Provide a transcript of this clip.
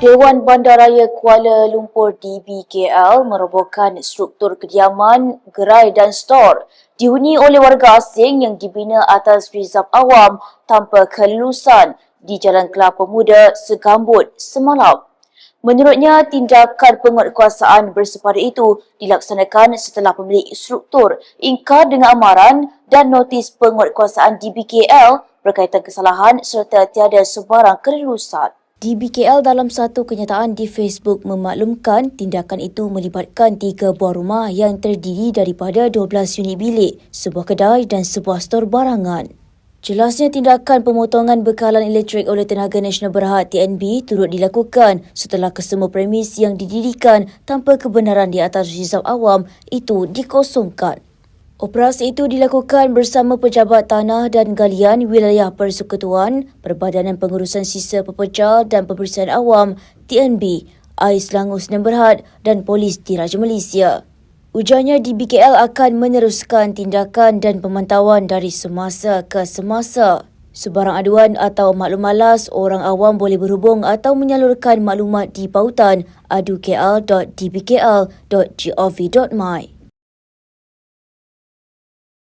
Dewan Bandaraya Kuala Lumpur DBKL merobohkan struktur kediaman, gerai dan stor dihuni oleh warga asing yang dibina atas rizab awam tanpa kelulusan di Jalan Kelapa Muda, Segambut semalam. Menurutnya, tindakan penguatkuasaan bersepada itu dilaksanakan setelah pemilik struktur ingkar dengan amaran dan notis penguatkuasaan DBKL berkaitan kesalahan serta tiada sebarang kelulusan. DBKL dalam satu kenyataan di Facebook memaklumkan tindakan itu melibatkan tiga buah rumah yang terdiri daripada 12 unit bilik, sebuah kedai dan sebuah stor barangan. Jelasnya tindakan pemotongan bekalan elektrik oleh Tenaga Nasional Berhad TNB turut dilakukan setelah kesemua premis yang didirikan tanpa kebenaran di atas rizab awam itu dikosongkan. Operasi itu dilakukan bersama Pejabat Tanah dan Galian Wilayah Persekutuan, Perbadanan Pengurusan Sisa Pepecah dan Pemeriksaan Awam TNB, Ais Selangor Sdn Berhad dan Polis Diraja Malaysia. Ujarnya DBKL akan meneruskan tindakan dan pemantauan dari semasa ke semasa. Sebarang aduan atau maklum malas, orang awam boleh berhubung atau menyalurkan maklumat di pautan adukl.dbkl.gov.my.